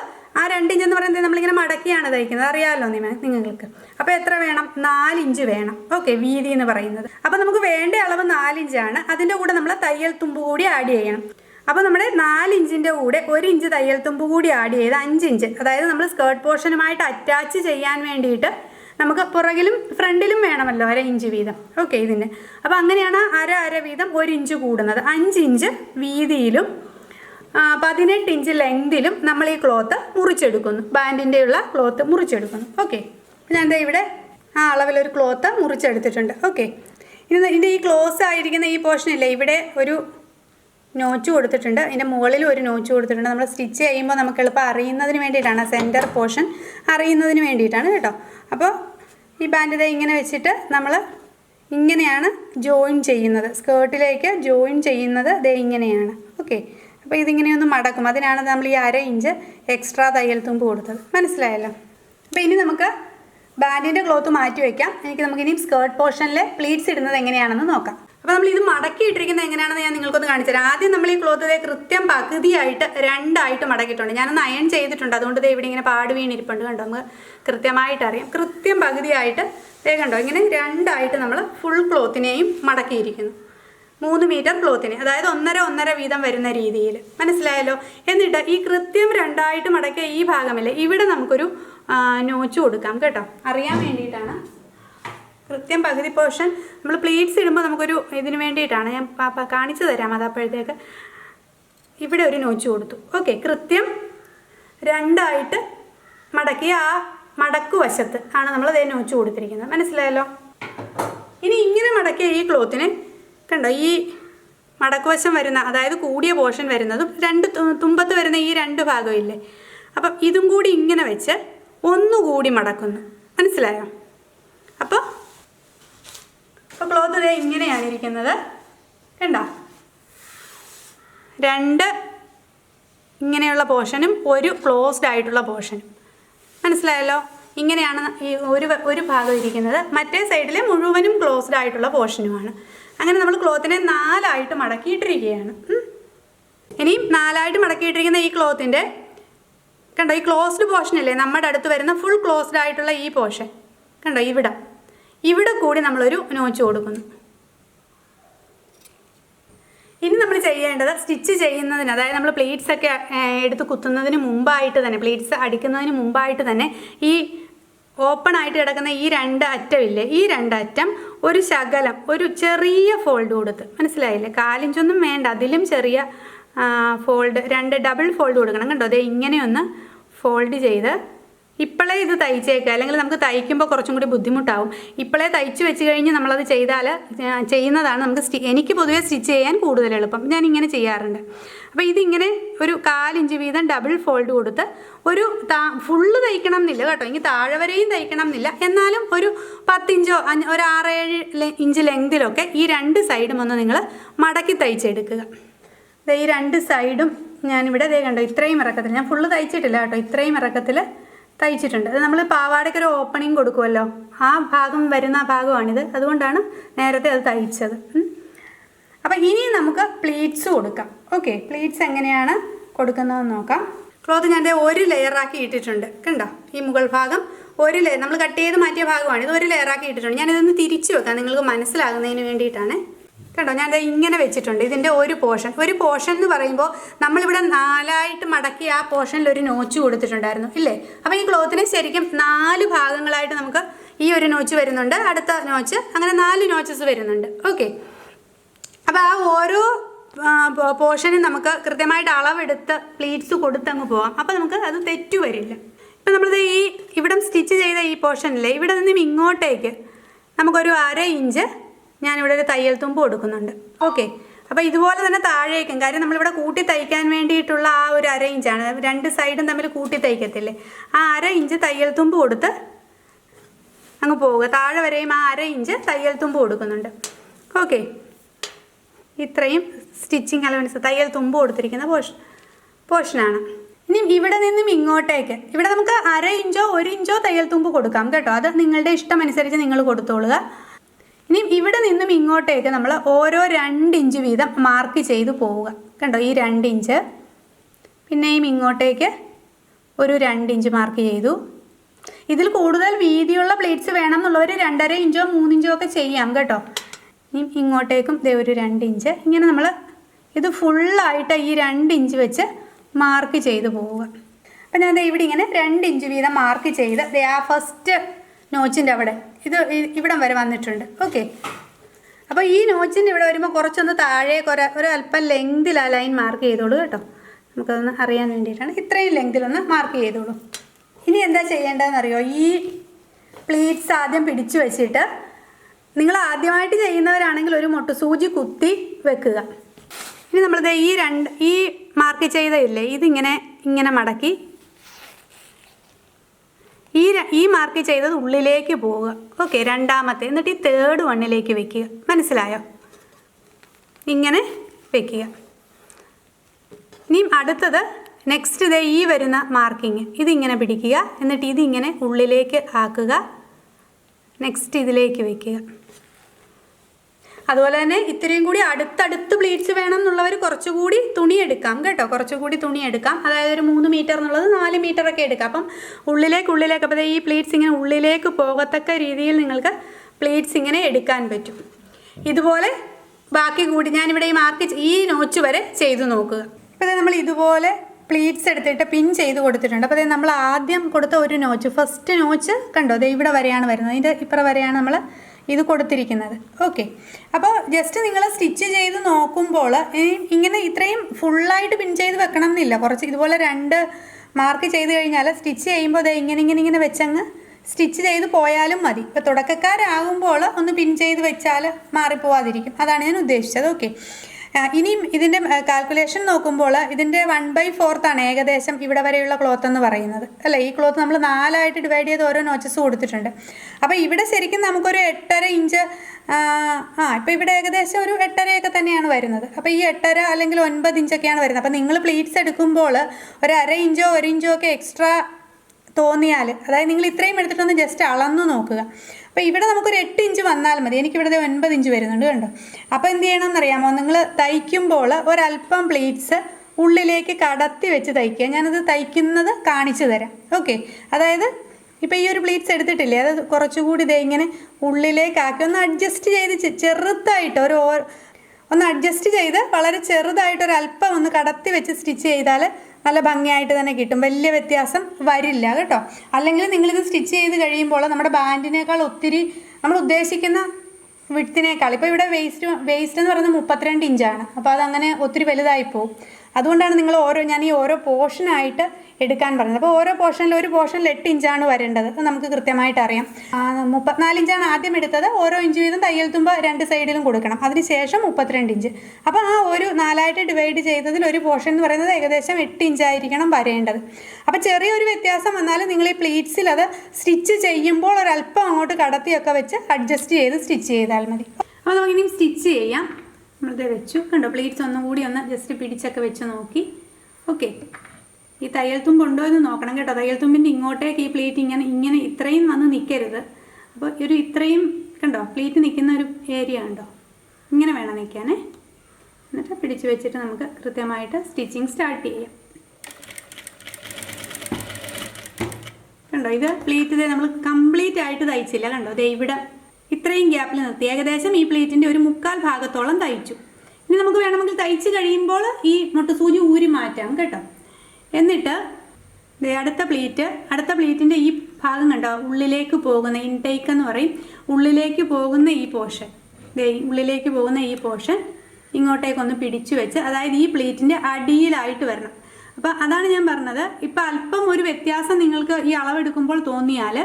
രണ്ട് ഇഞ്ച് എന്ന് പറയുന്നത് നമ്മളിങ്ങനെ മടക്കിയാണ് തയ്ക്കുന്നത്. അറിയാമല്ലോ നിങ്ങൾക്ക് അപ്പോൾ എത്ര വേണം? നാലിഞ്ച് വേണം. ഓക്കെ വീതി എന്ന് പറയുന്നത്. അപ്പോൾ നമുക്ക് വേണ്ട അളവ് നാലിഞ്ചാണ്. അതിന്റെ കൂടെ നമ്മൾ തയ്യൽ തുമ്പ് കൂടി ആഡ് ചെയ്യണം. അപ്പോൾ നമ്മുടെ നാലിഞ്ചിന്റെ കൂടെ ഒരു ഇഞ്ച് തയ്യൽ തുമ്പ് കൂടി ആഡ് ചെയ്ത് അഞ്ച് ഇഞ്ച് അതായത് നമ്മൾ സ്കേർട്ട് പോർഷനുമായിട്ട് അറ്റാച്ച് ചെയ്യാൻ വേണ്ടിയിട്ട് നമുക്ക് പുറകിലും ഫ്രണ്ടിലും വേണമല്ലോ അര ഇഞ്ച് വീതം. ഓക്കെ ഇതിന് അപ്പോൾ അങ്ങനെയാണ് അര അര വീതം ഒരു ഇഞ്ച് കൂടുന്നത്. അഞ്ച് ഇഞ്ച് വീതിയിലും പതിനെട്ട് ഇഞ്ച് ലെങ്തിലും നമ്മൾ ഈ ക്ലോത്ത് മുറിച്ചെടുക്കുന്നു. ബാൻഡിന്റെ ഉള്ള ക്ലോത്ത് മുറിച്ചെടുക്കുന്നു. ഓക്കെ ഞാൻ ഇവിടെ? ആ അളവിലൊരു ക്ലോത്ത് മുറിച്ചെടുത്തിട്ടുണ്ട്. ഓക്കെ ഇനി ഇതിന്റെ ഈ ക്ലോസ് ആയിരിക്കുന്ന ഈ പോർഷനില്ലേ ഇവിടെ ഒരു നോച്ച് കൊടുത്തിട്ടുണ്ട്. അതിന്റെ മുകളിൽ ഒരു നോച്ച് കൊടുത്തിട്ടുണ്ട്. നമ്മൾ സ്റ്റിച്ച് ചെയ്യുമ്പോൾ നമുക്ക് എളുപ്പം അറിയുന്നതിന് വേണ്ടിയിട്ടാണ്. സെന്റർ പോർഷൻ അറിയുന്നതിന് വേണ്ടിയിട്ടാണ് കേട്ടോ. അപ്പോൾ ഈ ബാൻഡ് ദേ ഇങ്ങനെ വെച്ചിട്ട് നമ്മൾ ഇങ്ങനെയാണ് ജോയിൻ ചെയ്യുന്നത്. സ്കേർട്ടിലേക്ക് ജോയിൻ ചെയ്യുന്നത് ദേ ഇങ്ങനെയാണ്. ഓക്കെ അപ്പോൾ ഇതിങ്ങനെയൊന്ന് മടക്കും. അതിനാണ് നമ്മൾ ഈ അര ഇഞ്ച് എക്സ്ട്രാ തയ്യൽ തുമ്പ് കൊടുത്തത്. മനസ്സിലായല്ലോ? അപ്പോൾ ഇനി നമുക്ക് ബാൻഡിന്റെ ക്ലോത്ത് മാറ്റി വയ്ക്കാം എനിക്ക് നമുക്ക് ഇനി സ്കേർട്ട് പോർഷനിലെ പ്ലീറ്റ്സ് ഇടുന്നത് എങ്ങനെയാണെന്ന് നോക്കാം. അപ്പോൾ നമ്മൾ ഇത് മടക്കി ഇട്ടിരിക്കുന്നത് എങ്ങനെയാണെന്ന് ഞാൻ നിങ്ങൾക്കൊന്ന് കാണിച്ചു തരാം. ആദ്യം നമ്മൾ ഈ ക്ലോത്ത് ഇതേ കൃത്യം പകുതിയായിട്ട് രണ്ടായിട്ട് മടക്കിയിട്ടുണ്ട്. ഞാനൊന്ന് അയൺ ചെയ്തിട്ടുണ്ട്. അതുകൊണ്ട് ദേ ഇവിടെ ഇങ്ങനെ പാട് വീണിരിപ്പുണ്ട് കണ്ടോ? നമുക്ക് കൃത്യമായിട്ട് അറിയാം. കൃത്യം പകുതിയായിട്ട് കണ്ടോ? ഇങ്ങനെ രണ്ടായിട്ട് നമ്മൾ ഫുൾ ക്ലോത്തിനെയും മടക്കിയിരിക്കുന്നു. മൂന്ന് മീറ്റർ ക്ലോത്തിന് അതായത് ഒന്നര ഒന്നര വീതം വരുന്ന രീതിയിൽ. മനസ്സിലായല്ലോ? എന്നിട്ട് ഈ കൃത്യം രണ്ടായിട്ട് മടക്കിയ ഈ ഭാഗമില്ലേ ഇവിടെ നമുക്കൊരു നോച്ച് കൊടുക്കാം കേട്ടോ. അറിയാൻ വേണ്ടിയിട്ടാണ്. കൃത്യം പകുതി പോർഷൻ. നമ്മൾ പ്ലീറ്റ്സ് ഇടുമ്പോൾ നമുക്കൊരു ഇതിന് വേണ്ടിയിട്ടാണ്. ഞാൻ കാണിച്ചു തരാം അതപ്പോഴത്തേക്ക് ഇവിടെ ഒരു നോച്ച് കൊടുത്തു. ഓക്കെ കൃത്യം രണ്ടായിട്ട് മടക്കിയ ആ മടക്കു വശത്ത് ആണ് നമ്മൾ അതേ നോച്ച് കൊടുത്തിരിക്കുന്നത്. മനസ്സിലായല്ലോ? ഇനി ഇങ്ങനെ മടക്കിയ ഈ ക്ലോത്തിന് കണ്ടോ? ഈ മടക്കുവശം വരുന്ന അതായത് കൂടിയ പോർഷൻ വരുന്നതും രണ്ട് തുമ്പത്ത് വരുന്ന ഈ രണ്ട് ഭാഗമില്ലേ അപ്പം ഇതും കൂടി ഇങ്ങനെ വെച്ച് ഒന്നുകൂടി മടക്കുന്നു. മനസ്സിലായോ? അപ്പോൾ അപ്പോൾ ക്ലോത്ത് ഇതേ ഇങ്ങനെയാണ് ഇരിക്കുന്നത്. കണ്ടോ? രണ്ട് ഇങ്ങനെയുള്ള പോർഷനും ഒരു ക്ലോസ്ഡ് ആയിട്ടുള്ള പോർഷനും. മനസ്സിലായല്ലോ? ഇങ്ങനെയാണ് ഈ ഒരു ഒരു ഭാഗം ഇരിക്കുന്നത്. മറ്റേ സൈഡിലെ മുഴുവനും ക്ലോസ്ഡ് ആയിട്ടുള്ള പോർഷനുമാണ്. അങ്ങനെ നമ്മൾ ക്ലോത്തിനെ നാലായിട്ട് മടക്കിയിട്ടിരിക്കുകയാണ്. ഇനിയും നാലായിട്ട് മടക്കിയിട്ടിരിക്കുന്ന ഈ ക്ലോത്തിന്റെ കണ്ടോ ഈ ക്ലോസ്ഡ് പോർഷൻ അല്ലേ നമ്മുടെ അടുത്ത് വരുന്ന ഫുൾ ക്ലോസ്ഡ് ആയിട്ടുള്ള ഈ പോർഷൻ കണ്ടോ ഇവിടെ. ഇവിടെ കൂടി നമ്മളൊരു നോച്ച് കൊടുക്കുന്നു. ഇനി നമ്മൾ ചെയ്യേണ്ടത് സ്റ്റിച്ച് ചെയ്യുന്നതിന് അതായത് നമ്മൾ പ്ലേറ്റ്സ് ഒക്കെ എടുത്ത് കുത്തുന്നതിന് മുമ്പായിട്ട് തന്നെ പ്ലേറ്റ്സ് അടിക്കുന്നതിന് മുമ്പായിട്ട് തന്നെ ഈ ഓപ്പൺ ആയിട്ട് കിടക്കുന്ന ഈ രണ്ട് അറ്റമില്ലേ ഈ രണ്ട് അറ്റം ഒരു ശകലം ഒരു ചെറിയ ഫോൾഡ് കൊടുത്ത്. മനസ്സിലായില്ലേ? കാലിഞ്ചൊന്നും വേണ്ട അതിലും ചെറിയ ഫോൾഡ് രണ്ട് ഡബിൾ ഫോൾഡ് കൊടുക്കണം കണ്ടോ? അതെ ഇങ്ങനെയൊന്ന് ഫോൾഡ് ചെയ്ത് ഇപ്പോഴേ ഇത് തയ്ച്ചേക്കുക അല്ലെങ്കിൽ നമുക്ക് തയ്ക്കുമ്പോൾ കുറച്ചും കൂടി ബുദ്ധിമുട്ടാവും. ഇപ്പോഴേ തയ്ച്ച് വെച്ച് കഴിഞ്ഞ് നമ്മളത് ചെയ്താൽ ചെയ്യുന്നതാണ് നമുക്ക് എനിക്ക് പൊതുവേ സ്റ്റിച്ച് ചെയ്യാൻ കൂടുതൽ എളുപ്പം. ഞാൻ ഇങ്ങനെ ചെയ്യാറുണ്ട്. അപ്പോൾ ഇതിങ്ങനെ ഒരു കാലിഞ്ച് വീതം ഡബിൾ ഫോൾഡ് കൊടുത്ത് ഒരു താ ഫുള്ള് തയ്ക്കണം എന്നില്ല കേട്ടോ. ഇനി താഴെ വരെയും തയ്ക്കണം എന്നില്ല എന്നാലും ഒരു പത്തിഞ്ചോ അഞ്ച് ഒരു ആറേഴ് ഇഞ്ച് ലെങ്തിലൊക്കെ ഈ രണ്ട് സൈഡും ഒന്ന് നിങ്ങൾ മടക്കി തയ്ച്ചെടുക്കുക. ഈ രണ്ട് സൈഡും ഞാനിവിടെ ദേ കണ്ടോ ഇത്രയും ഇറക്കത്തിൽ ഞാൻ ഫുള്ള് തയ്ച്ചിട്ടില്ല കേട്ടോ. ഇത്രയും ഇറക്കത്തിൽ തയ്ച്ചിട്ടുണ്ട്. അത് നമ്മൾ പാവാടയ്ക്ക് ഒരു ഓപ്പണിങ് കൊടുക്കുമല്ലോ ആ ഭാഗം വരുന്ന ഭാഗമാണിത്. അതുകൊണ്ടാണ് നേരത്തെ അത് തയ്ച്ചത്. അപ്പം ഇനി നമുക്ക് പ്ലീറ്റ്സ് കൊടുക്കാം. ഓക്കെ പ്ലീറ്റ്സ് എങ്ങനെയാണ് കൊടുക്കുന്നതെന്ന് നോക്കാം. ക്ലോത്ത് ഞാൻ ഒരു ലെയറാക്കി ഇട്ടിട്ടുണ്ട്. കണ്ടോ? ഈ മുകൾ ഭാഗം ഒരു ലെയർ നമ്മൾ കട്ട് ചെയ്ത് മാറ്റിയ ഭാഗമാണ്. ഇത് ഒരു ലെയറാക്കി ഇട്ടിട്ടുണ്ട്. ഞാനിതൊന്ന് തിരിച്ചു വെക്കാം നിങ്ങൾക്ക് മനസ്സിലാകുന്നതിന് വേണ്ടിയിട്ടാണ്. കണ്ടോ? ഞാൻ ദേ ഇങ്ങനെ വെച്ചിട്ടുണ്ട്. ഇതിന്റെ ഒരു പോർഷൻ ഒരു പോർഷൻ എന്ന് പറയുമ്പോൾ നമ്മളിവിടെ നാലായിട്ട് മടക്കി ആ പോർഷനിൽ ഒരു നോച്ച് കൊടുത്തിട്ടുണ്ടായിരുന്നു. ഇല്ലേ? അപ്പോൾ ഈ ക്ലോത്തിനെ ശരിക്കും നാല് ഭാഗങ്ങളായിട്ട് നമുക്ക് ഈ ഒരു നോച്ച് വരുന്നുണ്ട്. അടുത്ത നോച്ച് അങ്ങനെ നാല് നോച്ചസ് വരുന്നുണ്ട്. ഓക്കെ. അപ്പോൾ ആ ഓരോ പോർഷനും നമുക്ക് കൃത്യമായിട്ട് അളവെടുത്ത് പ്ലീറ്റ്സ് കൊടുത്തങ്ങ് പോവാം. അപ്പോൾ നമുക്ക് അത് തെറ്റു വരില്ല. ഇപ്പം നമ്മളിത് ഈ ഇവിടം സ്റ്റിച്ച് ചെയ്ത ഈ പോർഷനില്ലേ ഇവിടെ നിന്നും ഇങ്ങോട്ടേക്ക് നമുക്കൊരു അര ഇഞ്ച് ഞാനിവിടെ ഒരു തയ്യൽ തുമ്പ് കൊടുക്കുന്നുണ്ട്. ഓക്കെ. അപ്പോൾ ഇതുപോലെ തന്നെ താഴേക്കും. കാര്യം നമ്മളിവിടെ കൂട്ടി തയ്ക്കാൻ വേണ്ടിയിട്ടുള്ള ആ ഒരു അര ഇഞ്ചാണ്. രണ്ട് സൈഡും തമ്മിൽ കൂട്ടി തയ്ക്കത്തില്ലേ. ആ അര ഇഞ്ച് തയ്യൽ തുമ്പ് കൊടുത്ത് അങ്ങ് പോവുക. താഴെ വരെയും ആ അര ഇഞ്ച് തയ്യൽ തുമ്പ് കൊടുക്കുന്നുണ്ട്. ഓക്കെ. ഇത്രയും സ്റ്റിച്ചിങ് അലവൻസ് തയ്യൽ തുമ്പ് കൊടുത്തിരിക്കുന്ന പോർഷൻ പോർഷനാണ് ഇനി ഇവിടെ നിന്നും ഇങ്ങോട്ടേക്ക് ഇവിടെ നമുക്ക് അര ഇഞ്ചോ ഒരു ഇഞ്ചോ തയ്യൽ തുമ്പ് കൊടുക്കാം കേട്ടോ. അത് നിങ്ങളുടെ ഇഷ്ടം അനുസരിച്ച് നിങ്ങൾ കൊടുത്തോളുക. ഇനി ഇവിടെ നിന്നും ഇങ്ങോട്ടേക്ക് നമ്മൾ ഓരോ രണ്ട് ഇഞ്ച് വീതം മാർക്ക് ചെയ്ത് പോവുക. കണ്ടോ? ഈ രണ്ട് ഇഞ്ച്. പിന്നെയും ഇങ്ങോട്ടേക്ക് ഒരു രണ്ട് ഇഞ്ച് മാർക്ക് ചെയ്തു. ഇതിൽ കൂടുതൽ വീതിയുള്ള പ്ലേറ്റ്സ് വേണം എന്നുള്ളവർ രണ്ടര ഇഞ്ചോ മൂന്നിഞ്ചോ ഒക്കെ ചെയ്യാം കേട്ടോ. ഇനി ഇങ്ങോട്ടേക്കും ദേ ഒരു രണ്ട് ഇഞ്ച്. ഇങ്ങനെ നമ്മൾ ഇത് ഫുള്ളായിട്ട് ഈ രണ്ട് ഇഞ്ച് വെച്ച് മാർക്ക് ചെയ്ത് പോവുക. അപ്പം ഞാൻ ഇവിടെ ഇങ്ങനെ രണ്ട് ഇഞ്ച് വീതം മാർക്ക് ചെയ്ത് ആ ഫസ്റ്റ് നോച്ചിന്റെ അവിടെ ഇത് ഇവിടം വരെ വന്നിട്ടുണ്ട്. ഓക്കെ അപ്പോൾ ഈ നോച്ചിന്റെ ഇവിടെ വരുമ്പോൾ കുറച്ചൊന്ന് താഴെ കുറെ ഒരു അല്പം ലെങ്തിൽ ആ ലൈൻ മാർക്ക് ചെയ്തോളൂ കേട്ടോ. നമുക്കതൊന്ന് അറിയാൻ വേണ്ടിയിട്ടാണ് ഇത്രയും ലെങ്തിലൊന്ന് മാർക്ക് ചെയ്തോളൂ. ഇനി എന്താ ചെയ്യേണ്ടതെന്ന് അറിയോ ഈ പ്ലീറ്റ്സ് ആദ്യം പിടിച്ചു വെച്ചിട്ട് നിങ്ങൾ ആദ്യമായിട്ട് ചെയ്യുന്നവരാണെങ്കിൽ ഒരു മുട്ട സൂചി കുത്തി വെക്കുക. ഇനി നമ്മൾ നമ്മളിത് ഈ രണ്ട് ഈ മാർക്ക് ചെയ്ത ഇല്ലേ ഇതിങ്ങനെ ഇങ്ങനെ മടക്കി. ഈ ഈ മാർക്ക് ചെയ്തത് ഉള്ളിലേക്ക് പോവുക. ഓക്കെ രണ്ടാമത്തെ എന്നിട്ട് ഈ തേർഡ് വണ്ണിലേക്ക് വെക്കുക. മനസ്സിലായോ? ഇങ്ങനെ വെക്കുക. ഇനി അടുത്തത് നെക്സ്റ്റ് ദേ ഈ വരുന്ന മാർക്കിങ് ഇതിങ്ങനെ പിടിക്കുക എന്നിട്ട് ഇതിങ്ങനെ ഉള്ളിലേക്ക് ആക്കുക. നെക്സ്റ്റ് ഇതിലേക്ക് വെക്കുക. അതുപോലെ തന്നെ ഇത്രയും കൂടി അടുത്തടുത്ത് പ്ലീറ്റ്സ് വേണം എന്നുള്ളവർ കുറച്ചുകൂടി തുണി എടുക്കാം കേട്ടോ. കുറച്ചുകൂടി തുണി എടുക്കാം അതായത് ഒരു മൂന്ന് മീറ്റർ എന്നുള്ളത് നാല് മീറ്റർ ഒക്കെ എടുക്കാം. അപ്പം ഉള്ളിലേക്ക് ഉള്ളിലേക്ക് അപ്പോൾ ഈ പ്ലീറ്റ്സ് ഇങ്ങനെ ഉള്ളിലേക്ക് പോകത്തക്ക രീതിയിൽ നിങ്ങൾക്ക് പ്ലീറ്റ്സ് ഇങ്ങനെ എടുക്കാൻ പറ്റും. ഇതുപോലെ ബാക്കി കൂടി ഞാനിവിടെ ഈ മാർക്ക് ഈ നോച്ച് വരെ ചെയ്തു നോക്കുക. അപ്പോൾ നമ്മൾ ഇതുപോലെ പ്ലീറ്റ്സ് എടുത്തിട്ട് പിൻ ചെയ്ത് കൊടുത്തിട്ടുണ്ട്. അപ്പോൾ നമ്മൾ ആദ്യം കൊടുത്ത ഒരു നോച്ച് ഫസ്റ്റ് നോച്ച് കണ്ടോ? ഇവിടെ വരെയാണ് വരുന്നത്. ഇതിന്റെ ഇപ്പുറം വരെയാണ് നമ്മൾ ഇത് കൊടുത്തിരിക്കുന്നത്. ഓക്കെ അപ്പോൾ ജസ്റ്റ് നിങ്ങൾ സ്റ്റിച്ച് ചെയ്ത് നോക്കുമ്പോൾ ഇങ്ങനെ ഇത്രയും ഫുള്ളായിട്ട് പിൻ ചെയ്ത് വെക്കണം എന്നില്ല കുറച്ച് ഇതുപോലെ രണ്ട് മാർക്ക് ചെയ്ത് കഴിഞ്ഞാൽ സ്റ്റിച്ച് ചെയ്യുമ്പോൾ അത് ഇങ്ങനെ ഇങ്ങനെ ഇങ്ങനെ വെച്ചങ്ങ് സ്റ്റിച്ച് ചെയ്ത് പോയാലും മതി. ഇപ്പോൾ തുടക്കക്കാരാകുമ്പോൾ ഒന്ന് പിൻ ചെയ്ത് വെച്ചാൽ മാറിപ്പോവാതിരിക്കും. അതാണ് ഞാൻ ഉദ്ദേശിച്ചത്. ഓക്കെ ഇനിയും ഇതിന്റെ കാൽക്കുലേഷൻ നോക്കുമ്പോൾ ഇതിന്റെ വൺ ബൈ ആണ് ഏകദേശം ഇവിടെ വരെയുള്ള ക്ലോത്ത് എന്ന് പറയുന്നത്. അല്ലേ? ഈ ക്ലോത്ത് നമ്മൾ നാലായിട്ട് ഡിവൈഡ് ചെയ്ത് ഓരോ നോച്ചസ് കൊടുത്തിട്ടുണ്ട്. അപ്പോൾ ഇവിടെ ശരിക്കും നമുക്കൊരു എട്ടര ഇഞ്ച് ആ ഇപ്പോൾ ഇവിടെ ഏകദേശം ഒരു എട്ടരയൊക്കെ തന്നെയാണ് വരുന്നത്. അപ്പോൾ ഈ എട്ടര അല്ലെങ്കിൽ ഒൻപത് ഇഞ്ചൊക്കെയാണ് വരുന്നത്. അപ്പോൾ നിങ്ങൾ പ്ലീറ്റ്സ് എടുക്കുമ്പോൾ ഒരു അര ഇഞ്ചോ ഒരു ഇഞ്ചോ ഒക്കെ എക്സ്ട്രാ തോന്നിയാൽ അതായത് നിങ്ങൾ ഇത്രയും എടുത്തിട്ടൊന്ന് ജസ്റ്റ് അളന്നു നോക്കുക. അപ്പോൾ ഇവിടെ നമുക്കൊരു എട്ട് ഇഞ്ച് വന്നാൽ മതി. എനിക്കിവിടെ ഒൻപത് ഇഞ്ച് വരുന്നുണ്ട് കണ്ടോ? അപ്പോൾ എന്ത് ചെയ്യണമെന്ന് അറിയാമോ നിങ്ങൾ തയ്ക്കുമ്പോൾ ഒരല്പം പ്ലീറ്റ്സ് ഉള്ളിലേക്ക് കടത്തി വെച്ച് തയ്ക്കുക. ഞാനത് തയ്ക്കുന്നത് കാണിച്ചു തരാം. ഓക്കെ. അതായത് ഇപ്പോൾ ഈ ഒരു പ്ലീറ്റ്സ് എടുത്തിട്ടില്ലേ? അത് കുറച്ചുകൂടി ഇതേ ഇങ്ങനെ ഉള്ളിലേക്കാക്കി ഒന്ന് അഡ്ജസ്റ്റ് ചെയ്ത് ചെറുതായിട്ട് ഒരു ഒന്ന് അഡ്ജസ്റ്റ് ചെയ്ത് വളരെ ചെറുതായിട്ട് ഒരു അല്പം ഒന്ന് കടത്തി വെച്ച് സ്റ്റിച്ച് ചെയ്താൽ നല്ല ഭംഗിയായിട്ട് തന്നെ കിട്ടും. വലിയ വ്യത്യാസം വരില്ല കേട്ടോ. അല്ലെങ്കിൽ നിങ്ങളിത് സ്റ്റിച്ച് ചെയ്ത് കഴിയുമ്പോൾ നമ്മുടെ ബാൻഡിനേക്കാൾ ഒത്തിരി നമ്മൾ ഉദ്ദേശിക്കുന്ന വിട്ടിനേക്കാൾ ഇപ്പോൾ ഇവിടെ വേസ്റ്റ് വേസ്റ്റ് എന്ന് പറയുന്നത് മുപ്പത്തിരണ്ട് ഇഞ്ചാണ്. അപ്പോൾ അതങ്ങനെ ഒത്തിരി വലുതായി പോകും അതുകൊണ്ടാണ് നിങ്ങൾ ഓരോ ഞാൻ ഈ ഓരോ പോർഷനായിട്ട് എടുക്കാൻ പറഞ്ഞത്. അപ്പോൾ ഓരോ പോർഷനിൽ ഒരു പോർഷനിൽ എട്ട് ഇഞ്ചാണ് വരേണ്ടത്. അത് നമുക്ക് കൃത്യമായിട്ട് അറിയാം. മുപ്പത്തിനാല് ഇഞ്ചാണ് ആദ്യം എടുത്തത്. ഓരോ ഇഞ്ച് വീതം തയ്യൽ തുമ്പ് രണ്ട് സൈഡിലും കൊടുക്കണം. അതിനുശേഷം മുപ്പത്തിരണ്ട് ഇഞ്ച് അപ്പോൾ ആ ഒരു നാലായിട്ട് ഡിവൈഡ് ചെയ്തതിൽ ഒരു പോർഷൻ എന്ന് പറയുന്നത് ഏകദേശം എട്ട് ഇഞ്ചായിരിക്കണം വരേണ്ടത്. അപ്പോൾ ചെറിയൊരു വ്യത്യാസം വന്നാലും നിങ്ങൾ ഈ പ്ലീറ്റ്സിൽ അത് സ്റ്റിച്ച് ചെയ്യുമ്പോൾ ഒരല്പം അങ്ങോട്ട് കടത്തിയൊക്കെ വെച്ച് അഡ്ജസ്റ്റ് ചെയ്ത് സ്റ്റിച്ച് ചെയ്താൽ മതി. അപ്പോൾ നമുക്കിനി സ്റ്റിച്ച് ചെയ്യാം. നമ്മളിത് വെച്ചു. കണ്ടോ പ്ലേറ്റ്സ് ഒന്നും കൂടി ഒന്ന് ജസ്റ്റ് പിടിച്ചൊക്കെ വെച്ച് നോക്കി. ഓക്കെ ഈ തയ്യൽ തുമ്പ് ഉണ്ടോ എന്ന് നോക്കണം കേട്ടോ. തയ്യൽ തുമ്പിന്റെ ഇങ്ങോട്ടേക്ക് ഈ പ്ലേറ്റ് ഇങ്ങനെ ഇങ്ങനെ ഇത്രയും വന്ന് നിൽക്കരുത് അപ്പോൾ ഒരു ഇത്രയും കണ്ടോ പ്ലേറ്റ് നിൽക്കുന്ന ഒരു ഏരിയ ഉണ്ടോ? ഇങ്ങനെ വേണം നിൽക്കാനേ. എന്നിട്ട് പിടിച്ച് വെച്ചിട്ട് നമുക്ക് കൃത്യമായിട്ട് സ്റ്റിച്ചിങ് സ്റ്റാർട്ട് ചെയ്യാം. കണ്ടോ ഇത് പ്ലേറ്റ് നമ്മൾ കംപ്ലീറ്റ് ആയിട്ട് തയ്ച്ചില്ല. കണ്ടോ ദേ ഇവിടെ ഇത്രയും ഗ്യാപ്പിൽ നിർത്തി. ഏകദേശം ഈ പ്ലേറ്റിന്റെ ഒരു മുക്കാൽ ഭാഗത്തോളം തയ്ച്ചു. ഇനി നമുക്ക് വേണമെങ്കിൽ തയ്ച്ച് കഴിയുമ്പോൾ ഈ മുട്ട സൂചി ഊരി മാറ്റാം കേട്ടോ. എന്നിട്ട് അടുത്ത പ്ലേറ്റ് അടുത്ത പ്ലേറ്റിന്റെ ഈ ഭാഗം കണ്ടോ? ഉള്ളിലേക്ക് പോകുന്ന ഇൻടേക്ക് എന്ന് പറയും. ഉള്ളിലേക്ക് പോകുന്ന ഈ പോർഷൻ ഉള്ളിലേക്ക് പോകുന്ന ഈ പോർഷൻ ഇങ്ങോട്ടേക്കൊന്ന് പിടിച്ചു വെച്ച് അതായത് ഈ പ്ലേറ്റിന്റെ അടിയിലായിട്ട് വരണം. അപ്പോൾ അതാണ് ഞാൻ പറഞ്ഞത്. ഇപ്പം അല്പം ഒരു വ്യത്യാസം നിങ്ങൾക്ക് ഈ അളവെടുക്കുമ്പോൾ തോന്നിയാൽ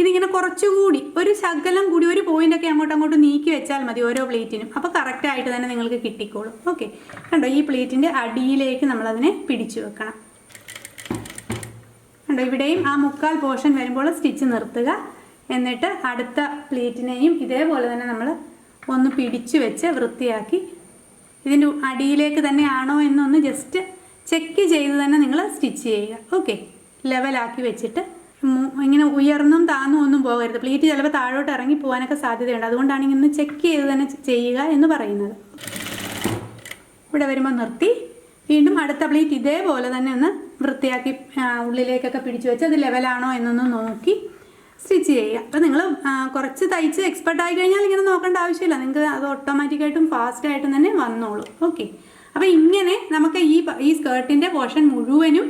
ഇതിങ്ങനെ കുറച്ചുകൂടി ഒരു ശകലം കൂടി ഒരു പോയിന്റൊക്കെ അങ്ങോട്ടും അങ്ങോട്ടും നീക്കി വെച്ചാൽ മതി ഓരോ പ്ലേറ്റിനും അപ്പോൾ കറക്റ്റായിട്ട് തന്നെ നിങ്ങൾക്ക് കിട്ടിക്കോളും. ഓക്കെ കണ്ടോ? ഈ പ്ലേറ്റിന്റെ അടിയിലേക്ക് നമ്മളതിനെ പിടിച്ചു വെക്കണം. കണ്ടോ? ഇവിടെയും ആ മുക്കാൽ പോർഷൻ വരുമ്പോൾ സ്റ്റിച്ച് നിർത്തുക. എന്നിട്ട് അടുത്ത പ്ലേറ്റിനെയും ഇതേപോലെ തന്നെ നമ്മൾ ഒന്ന് പിടിച്ചു വെച്ച് വൃത്തിയാക്കി ഇതിന്റെ അടിയിലേക്ക് തന്നെയാണോ എന്നൊന്ന് ജസ്റ്റ് ചെക്ക് ചെയ്ത് തന്നെ നിങ്ങൾ സ്റ്റിച്ച് ചെയ്യുക. ഓക്കെ ലെവലാക്കി വെച്ചിട്ട് ഇങ്ങനെ ഉയർന്നും താന്നും ഒന്നും പോകരുത്. പ്ലീറ്റ് ചിലപ്പോൾ താഴോട്ട് ഇറങ്ങി പോകാനൊക്കെ സാധ്യതയുണ്ട്. അതുകൊണ്ടാണ് ഇങ്ങനെ ചെക്ക് ചെയ്ത് തന്നെ ചെയ്യുക എന്ന് പറയുന്നത്. ഇവിടെ വരുമ്പോൾ നിർത്തി. വീണ്ടും അടുത്ത പ്ലേറ്റ് ഇതേപോലെ തന്നെ ഒന്ന് വൃത്തിയാക്കി ഉള്ളിലേക്കൊക്കെ പിടിച്ചു വെച്ച് അത് ലെവലാണോ എന്നൊന്ന് നോക്കി സ്റ്റിച്ച് ചെയ്യുക. അപ്പോൾ നിങ്ങൾ കുറച്ച് തയ്ച്ച് എക്സ്പെർട്ട് ആയി കഴിഞ്ഞാൽ ഇങ്ങനെ നോക്കേണ്ട ആവശ്യമില്ല. നിങ്ങൾക്ക് അത് ഓട്ടോമാറ്റിക്കായിട്ടും ഫാസ്റ്റായിട്ടും തന്നെ വന്നോളൂ. ഓക്കെ അപ്പോൾ ഇങ്ങനെ നമുക്ക് ഈ ഈ സ്കേർട്ടിന്റെ പോർഷൻ മുഴുവനും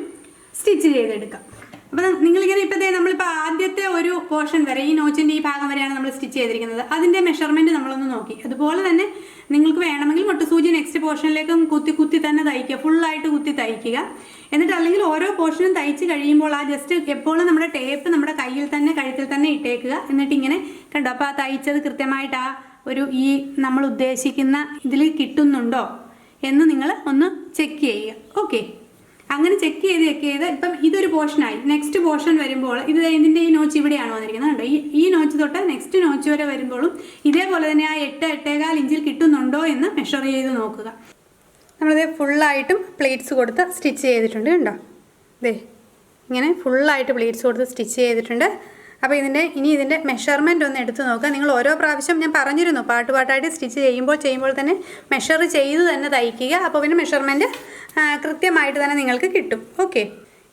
സ്റ്റിച്ച് ചെയ്തെടുക്കാം. അപ്പോൾ നിങ്ങളിങ്ങനെ ഇപ്പോൾ ദേ നമ്മളിപ്പോൾ ആദ്യത്തെ ഒരു പോർഷൻ വരെ ഈ നോച്ചിന്റെ ഈ ഭാഗം വരെയാണ് നമ്മൾ സ്റ്റിച്ച് ചെയ്തിരിക്കുന്നത്. അതിന്റെ മെഷർമെന്റ് നമ്മളൊന്ന് നോക്കി. അതുപോലെ തന്നെ നിങ്ങൾക്ക് വേണമെങ്കിൽ മുട്ടുസൂചി നെക്സ്റ്റ് പോർഷനിലേക്കും കുത്തി കുത്തി തന്നെ തയ്ക്കുക ഫുള്ളായിട്ട് കുത്തി തയ്ക്കുക. എന്നിട്ട് അല്ലെങ്കിൽ ഓരോ പോർഷനും തയ്ച്ച് കഴിയുമ്പോൾ ആ ജസ്റ്റ് എപ്പോഴും നമ്മുടെ ടേപ്പ് നമ്മുടെ കയ്യിൽ തന്നെ കഴുത്തിൽ തന്നെ ഇട്ടേക്കുക. എന്നിട്ട് ഇങ്ങനെ കണ്ടോ? അപ്പോൾ ആ തയ്ച്ചത് കൃത്യമായിട്ട് ആ ഒരു ഈ നമ്മൾ ഉദ്ദേശിക്കുന്ന ഇതിൽ കിട്ടുന്നുണ്ടോ? എന്ന് നിങ്ങൾ ഒന്ന് ചെക്ക് ചെയ്യുക. ഓക്കെ അങ്ങനെ ചെക്ക് ചെയ്ത് ചെക്ക് ചെയ്ത് ഇപ്പം ഇതൊരു പോർഷനായി നെക്സ്റ്റ് പോർഷൻ വരുമ്പോൾ ഇത് ഇതിന്റെ ഈ നോച്ച് ഇവിടെയാണ് വന്നിരിക്കുന്നത് കണ്ടോ? ഈ ഈ നോച്ച് തൊട്ട് നെക്സ്റ്റ് നോച്ച് വരെ വരുമ്പോഴും ഇതേപോലെ തന്നെ ആ എട്ട് എട്ടേകാൽ ഇഞ്ചിൽ കിട്ടുന്നുണ്ടോ എന്ന് മെഷർ ചെയ്ത് നോക്കുക. നമ്മളിത് ഫുള്ളായിട്ടും പ്ലേറ്റ്സ് കൊടുത്ത് സ്റ്റിച്ച് ചെയ്തിട്ടുണ്ട് കണ്ടോ? ദേ ഇങ്ങനെ ഫുള്ളായിട്ട് പ്ലേറ്റ്സ് കൊടുത്ത് സ്റ്റിച്ച് ചെയ്തിട്ടുണ്ട്. അപ്പോൾ ഇതിന്റെ ഇനി ഇതിന്റെ മെഷർമെന്റ് ഒന്ന് എടുത്ത് നോക്കുക. നിങ്ങൾ ഓരോ പ്രാവശ്യം ഞാൻ പറഞ്ഞിരുന്നു പാട്ട് പാട്ടായിട്ട് സ്റ്റിച്ച് ചെയ്യുമ്പോൾ ചെയ്യുമ്പോൾ തന്നെ മെഷർ ചെയ്ത് തന്നെ തയ്ക്കുക. അപ്പോൾ പിന്നെ മെഷർമെന്റ് കൃത്യമായിട്ട് തന്നെ നിങ്ങൾക്ക് കിട്ടും. ഓക്കെ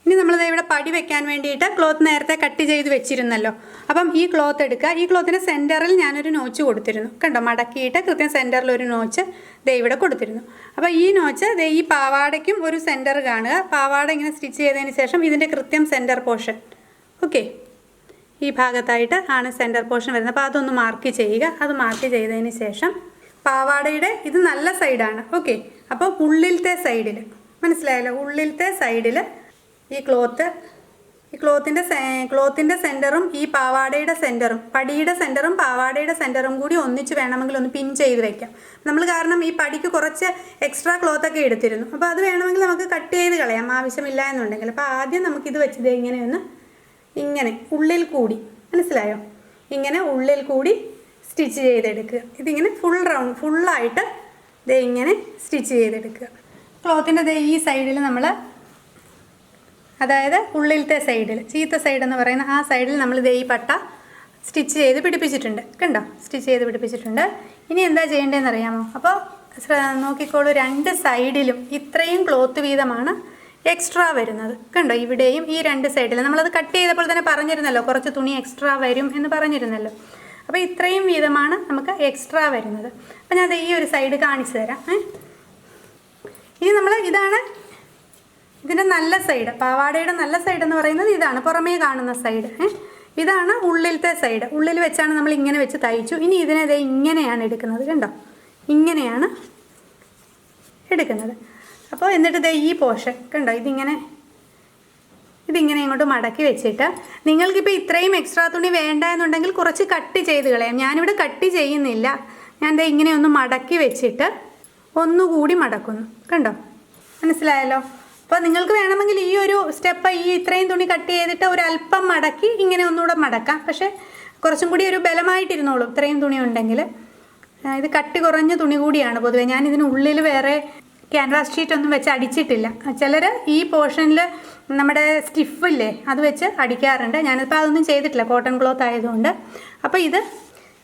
ഇനി നമ്മൾ ഇവിടെ പടി വെക്കാൻ വേണ്ടിയിട്ട് ക്ലോത്ത് നേരത്തെ കട്ട് ചെയ്ത് വെച്ചിരുന്നല്ലോ. അപ്പം ഈ ക്ലോത്ത് എടുക്കുക. ഈ ക്ലോത്തിന്റെ സെന്ററിൽ ഞാനൊരു നോച്ച് കൊടുത്തിരുന്നു. കണ്ടോ? മടക്കിയിട്ട് കൃത്യം സെന്ററിൽ ഒരു നോച്ച് ദേ ഇവിടെ കൊടുത്തിരുന്നു. അപ്പോൾ ഈ നോച്ച് ദേ ഈ പാവാടയ്ക്കും ഒരു സെന്റർ കാണുക. പാവാട ഇങ്ങനെ സ്റ്റിച്ച് ചെയ്തതിന് ശേഷം ഇതിന്റെ കൃത്യം സെന്റർ പോർഷൻ ഓക്കെ ഈ ഭാഗത്തായിട്ട് ആണ് സെന്റർ പോർഷൻ വരുന്നത്. അപ്പോൾ അതൊന്ന് മാർക്ക് ചെയ്യുക. അത് മാർക്ക് ചെയ്തതിന് ശേഷം പാവാടയുടെ ഇത് നല്ല സൈഡാണ് ഓക്കെ അപ്പോൾ ഉള്ളിലത്തെ സൈഡിൽ മനസ്സിലായല്ലോ? ഉള്ളിലത്തെ സൈഡിൽ ഈ ക്ലോത്ത് ഈ ക്ലോത്തിന്റെ ക്ലോത്തിന്റെ സെന്ററും ഈ പാവാടയുടെ സെന്ററും പടിയുടെ സെന്ററും പാവാടയുടെ സെന്ററും കൂടി ഒന്നിച്ച് വേണമെങ്കിൽ ഒന്ന് പിൻ ചെയ്ത് വെക്കാം. നമ്മൾ കാരണം ഈ പടിക്ക് കുറച്ച് എക്സ്ട്രാ ക്ലോത്തൊക്കെ എടുത്തിരുന്നു. അപ്പോൾ അത് വേണമെങ്കിൽ നമുക്ക് കട്ട് ചെയ്ത് കളയാം. ആവശ്യമില്ല എന്നുണ്ടെങ്കിൽ. അപ്പോൾ ആദ്യം നമുക്കിത് വെച്ചത് ഇങ്ങനെയൊന്ന് ഇങ്ങനെ ഉള്ളിൽ കൂടി മനസ്സിലായോ? ഇങ്ങനെ ഉള്ളിൽ കൂടി സ്റ്റിച്ച് ചെയ്തെടുക്കുക. ഇതിങ്ങനെ ഫുൾ റൗണ്ട് ഫുള്ളായിട്ട് ദേ ഇങ്ങനെ സ്റ്റിച്ച് ചെയ്തെടുക്കുക. ക്ലോത്തിന്റെ ദേ ഈ സൈഡിൽ നമ്മൾ അതായത് ഉള്ളിലത്തെ സൈഡിൽ ചീത്ത സൈഡ് എന്ന് പറയുന്ന ആ സൈഡിൽ നമ്മൾ ദേ ഈ പട്ട സ്റ്റിച്ച് ചെയ്ത് പിടിപ്പിച്ചിട്ടുണ്ട്. കണ്ടോ? സ്റ്റിച്ച് ചെയ്ത് പിടിപ്പിച്ചിട്ടുണ്ട്. ഇനി എന്താ ചെയ്യേണ്ടതെന്ന് അറിയാമോ അപ്പോൾ നോക്കിക്കോളൂ രണ്ട് സൈഡിലും ഇത്രയും ക്ലോത്ത് വീതമാണ് എക്സ്ട്രാ വരുന്നത്. കണ്ടോ? ഇവിടെയും ഈ രണ്ട് സൈഡിൽ നമ്മളത് കട്ട് ചെയ്തപ്പോൾ തന്നെ പറഞ്ഞിരുന്നല്ലോ കുറച്ച് തുണി എക്സ്ട്രാ വരും എന്ന് പറഞ്ഞിരുന്നല്ലോ. അപ്പോൾ ഇത്രയും വീതമാണ് നമുക്ക് എക്സ്ട്രാ വരുന്നത്. അപ്പോൾ ഞാൻ ഈ ഒരു സൈഡ് കാണിച്ചു തരാം ഇനി നമ്മൾ ഇതാണ് ഇതിന്റെ നല്ല സൈഡ് പാവാടയുടെ നല്ല സൈഡ് എന്ന് പറയുന്നത് ഇതാണ് പുറമേ കാണുന്ന സൈഡ് ഇതാണ് ഉള്ളിലത്തെ സൈഡ് ഉള്ളിൽ വെച്ചാണ് നമ്മൾ ഇങ്ങനെ വെച്ച് തയ്ച്ചു. ഇനി ഇതിനെ ഇങ്ങനെയാണ് എടുക്കുന്നത് കണ്ടോ? ഇങ്ങനെയാണ് എടുക്കുന്നത്. അപ്പോൾ എന്നിട്ട് ദേ ഈ പോഷൻ കണ്ടോ? ഇതിങ്ങനെ ഇതിങ്ങനെ ഇങ്ങോട്ട് മടക്കി വെച്ചിട്ട് നിങ്ങൾക്കിപ്പോൾ ഇത്രയും എക്സ്ട്രാ തുണി വേണ്ട എന്നുണ്ടെങ്കിൽ കുറച്ച് കട്ട് ചെയ്ത് കളയാം. ഞാനിവിടെ കട്ട് ചെയ്യുന്നില്ല. ഞാൻ ദേ ഇങ്ങനെ ഒന്ന് മടക്കി വെച്ചിട്ട് ഒന്നുകൂടി മടക്കുന്നു. കണ്ടോ? മനസ്സിലായല്ലോ? അപ്പോൾ നിങ്ങൾക്ക് വേണമെങ്കിൽ ഈ ഒരു സ്റ്റെപ്പ് ഈ ഇത്രയും തുണി കട്ട് ചെയ്തിട്ട് ഒരു അല്പം മടക്കി ഇങ്ങനെ ഒന്നുകൂടെ മടക്കാം. പക്ഷേ കുറച്ചും കൂടി ഒരു ബലമായിട്ടിരുന്നോളൂ. ഇത്രയും തുണി ഉണ്ടെങ്കിൽ ഇത് കട്ടി കുറഞ്ഞ തുണി കൂടിയാണ് പൊതുവേ. ഞാൻ ഇതിന് ഉള്ളിൽ വേറെ ക്യാൻവാസ് ഷീറ്റ് ഒന്നും വെച്ച് അടിച്ചിട്ടില്ല. ചിലർ ഈ പോർഷനിൽ നമ്മുടെ സ്റ്റിഫില്ലേ അത് വെച്ച് അടിക്കാറുണ്ട്. ഞാനിപ്പോൾ അതൊന്നും ചെയ്തിട്ടില്ല കോട്ടൺ ക്ലോത്ത് ആയതുകൊണ്ട്. അപ്പോൾ ഇത്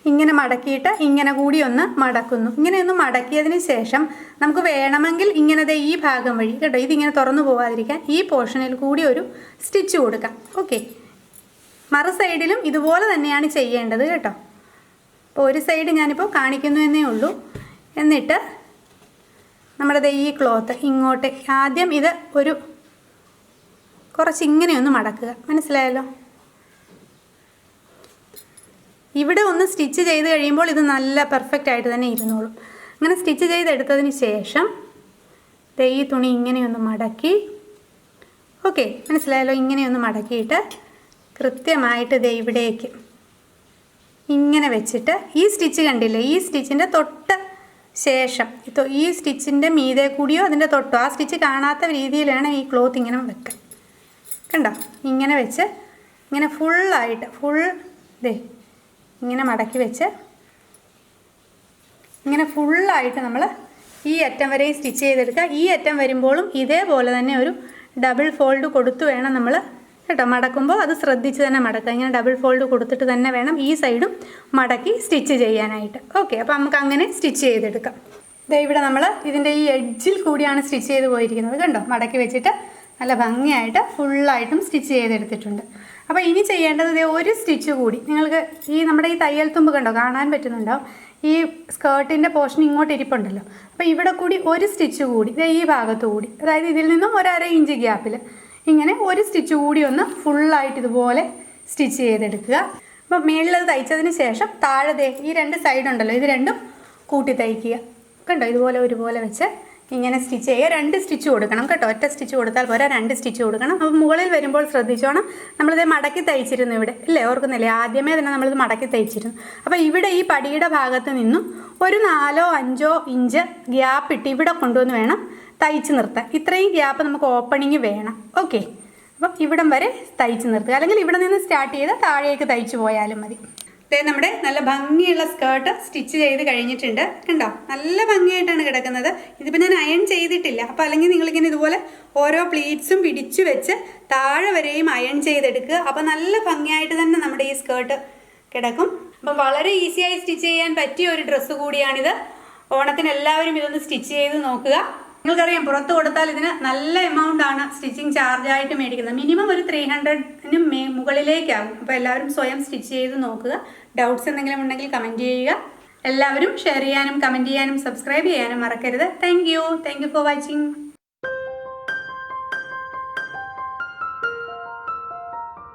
ഇങ്ങനെ മടക്കിയിട്ട് ഇങ്ങനെ കൂടി ഒന്ന് മടക്കുന്നു. ഇങ്ങനെ ഒന്ന് മടക്കിയതിന് ശേഷം നമുക്ക് വേണമെങ്കിൽ ഇങ്ങനത്തെ ഈ ഭാഗം വഴി കേട്ടോ ഇതിങ്ങനെ തുറന്നു പോകാതിരിക്കാൻ ഈ പോർഷനിൽ കൂടി ഒരു സ്റ്റിച്ച് കൊടുക്കാം. ഓക്കെ മറു സൈഡിലും ഇതുപോലെ തന്നെയാണ് ചെയ്യേണ്ടത് കേട്ടോ. അപ്പോൾ ഒരു സൈഡ് ഞാനിപ്പോൾ കാണിക്കുന്നു എന്നേ ഉള്ളൂ. എന്നിട്ട് നമ്മുടെ ഈ ക്ലോത്ത് ഇങ്ങോട്ട്. ആദ്യം ഇത് ഒരു കുറച്ച് ഇങ്ങനെ ഒന്ന് മടക്കുക. മനസ്സിലായല്ലോ? ഇവിടെ ഒന്ന് സ്റ്റിച്ച് ചെയ്ത് കഴിയുമ്പോൾ ഇത് നല്ല പെർഫെക്റ്റ് ആയിട്ട് തന്നെ ഇരുന്നോളും. അങ്ങനെ സ്റ്റിച്ച് ചെയ്തെടുത്തതിന് ശേഷം ഈ തുണി ഇങ്ങനെയൊന്ന് മടക്കി. ഓക്കെ മനസ്സിലായല്ലോ? ഇങ്ങനെയൊന്ന് മടക്കിയിട്ട് കൃത്യമായിട്ട് ദേ ഇവിടേക്ക് ഇങ്ങനെ വെച്ചിട്ട് ഈ സ്റ്റിച്ച് കണ്ടില്ലേ? ഈ സ്റ്റിച്ചിന്റെ തൊട്ട് ശേഷം. ഈ സ്റ്റിച്ചിന്റെ മീതെ കൂടിയോ അതിന്റെ തൊട്ടോ? ആ സ്റ്റിച്ച് കാണാത്ത രീതിയിലാണ് ഈ ക്ലോത്ത് ഇങ്ങനെ വെക്കുക കണ്ടോ? ഇങ്ങനെ വെച്ച് ഇങ്ങനെ ഫുള്ളായിട്ട് ഫുൾ ദേ ഇങ്ങനെ മടക്കി വെച്ച് ഇങ്ങനെ ഫുള്ളായിട്ട് നമ്മൾ ഈ അറ്റം വരെയും സ്റ്റിച്ച് ചെയ്തെടുക്കുക. ഈ അറ്റം വരുമ്പോഴും ഇതേപോലെ തന്നെ ഒരു ഡബിൾ ഫോൾഡ് കൊടുത്തു വേണം നമ്മൾ കേട്ടോ. മടക്കുമ്പോൾ അത് ശ്രദ്ധിച്ച് തന്നെ മടക്കുക. ഇങ്ങനെ ഡബിൾ ഫോൾഡ് കൊടുത്തിട്ട് തന്നെ വേണം ഈ സൈഡും മടക്കി സ്റ്റിച്ച് ചെയ്യാനായിട്ട്. ഓക്കെ അപ്പോൾ നമുക്ക് അങ്ങനെ സ്റ്റിച്ച് ചെയ്തെടുക്കാം. ദേ ഇവിടെ നമ്മൾ ഇതിന്റെ ഈ എഡ്ജിൽ കൂടിയാണ് സ്റ്റിച്ച് ചെയ്ത് പോയിരിക്കുന്നത് കണ്ടോ? മടക്കി വെച്ചിട്ട് നല്ല ഭംഗിയായിട്ട് ഫുള്ളായിട്ടും സ്റ്റിച്ച് ചെയ്തെടുത്തിട്ടുണ്ട്. അപ്പോൾ ഇനി ചെയ്യേണ്ടത് ഒരു സ്റ്റിച്ച് കൂടി. നിങ്ങൾക്ക് ഈ നമ്മുടെ ഈ തയ്യൽ തുമ്പ് കണ്ടോ? കാണാൻ പറ്റുന്നുണ്ടോ ഈ സ്കേർട്ടിന്റെ പോർഷൻ ഇങ്ങോട്ട് ഇരിപ്പുണ്ടല്ലോ. അപ്പോൾ ഇവിടെ കൂടി ഒരു സ്റ്റിച്ച് കൂടി. ഈ ഭാഗത്ത് കൂടി. അതായത് ഇതിൽ നിന്നും ഒരു അര ഇഞ്ച് ഗ്യാപ്പിൽ ഇങ്ങനെ ഒരു സ്റ്റിച്ച് കൂടി ഒന്ന് ഫുള്ളായിട്ട് ഇതുപോലെ സ്റ്റിച്ച് ചെയ്തെടുക്കുക. അപ്പോൾ മേളിലത് തയ്ച്ചതിന് ശേഷം താഴെ ഈ രണ്ട് സൈഡ് ഉണ്ടല്ലോ ഇത് രണ്ടും കൂട്ടി തയ്ക്കുക. കണ്ടോ? ഇതുപോലെ ഒരുപോലെ വെച്ച് ഇങ്ങനെ സ്റ്റിച്ച് ചെയ്യുക. രണ്ട് സ്റ്റിച്ച് കൊടുക്കണം കേട്ടോ. ഒറ്റ സ്റ്റിച്ച് കൊടുത്താൽ പോരാ രണ്ട് സ്റ്റിച്ച് കൊടുക്കണം. അപ്പോൾ മുകളിൽ വരുമ്പോൾ ശ്രദ്ധിച്ചോണം. നമ്മളിത് മടക്കി തയ്ച്ചിരുന്നു ഇവിടെ. ഇല്ലേ? ഓർക്കുന്നില്ലേ? ആദ്യമേ തന്നെ നമ്മളിത് മടക്കി തയ്ച്ചിരുന്നു. അപ്പോൾ ഇവിടെ ഈ പടിയുടെ ഭാഗത്ത് നിന്നും ഒരു നാലോ അഞ്ചോ ഇഞ്ച് ഗ്യാപ്പ് ഇട്ട് ഇവിടെ കൊണ്ടുവന്ന് വേണം തയ്ച്ച് നിർത്താം. ഇത്രയും ഗ്യാപ്പ് നമുക്ക് ഓപ്പണിങ് വേണം. ഓക്കെ അപ്പം ഇവിടം വരെ തയ്ച്ച് നിർത്തുക. അല്ലെങ്കിൽ ഇവിടെ നിന്ന് സ്റ്റാർട്ട് ചെയ്ത് താഴേക്ക് തയ്ച്ചു പോയാലും മതി. ദേ നമ്മുടെ നല്ല ഭംഗിയുള്ള സ്കേർട്ട് സ്റ്റിച്ച് ചെയ്ത് കഴിഞ്ഞിട്ടുണ്ട്. കണ്ടോ? നല്ല ഭംഗിയായിട്ടാണ് കിടക്കുന്നത്. ഇതിപ്പോൾ ഞാൻ അയൺ ചെയ്തിട്ടില്ല. അപ്പോൾ അല്ലെങ്കിൽ നിങ്ങളിങ്ങനെ ഇതുപോലെ ഓരോ പ്ലീറ്റ്സും പിടിച്ചു വെച്ച് താഴെ വരെയും അയൺ ചെയ്തെടുക്കുക. അപ്പോൾ നല്ല ഭംഗിയായിട്ട് തന്നെ നമ്മുടെ ഈ സ്കേർട്ട് കിടക്കും. അപ്പം വളരെ ഈസിയായി സ്റ്റിച്ച് ചെയ്യാൻ പറ്റിയ ഒരു ഡ്രസ്സ് കൂടിയാണിത്. ഓണത്തിന് എല്ലാവരും ഇതൊന്ന് സ്റ്റിച്ച് ചെയ്ത് നോക്കുക. നിങ്ങൾക്കറിയാം പുറത്ത് കൊടുത്താൽ ഇതിന് നല്ല എമൗണ്ട് ആണ് സ്റ്റിച്ചിങ് ചാർജ് ആയിട്ട് മേടിക്കുന്നത്. മിനിമം ഒരു ത്രീ ഹൺഡ്രഡിന് മേ മുകളിലേക്കാകും അപ്പോൾ എല്ലാവരും സ്വയം സ്റ്റിച്ച് ചെയ്ത് നോക്കുക. ഡൗട്ട്സ് എന്തെങ്കിലും ഉണ്ടെങ്കിൽ കമന്റ് ചെയ്യുക. എല്ലാവരും ഷെയർ ചെയ്യാനും കമന്റ് ചെയ്യാനും സബ്സ്ക്രൈബ് ചെയ്യാനും മറക്കരുത്. Thank you thank you for watching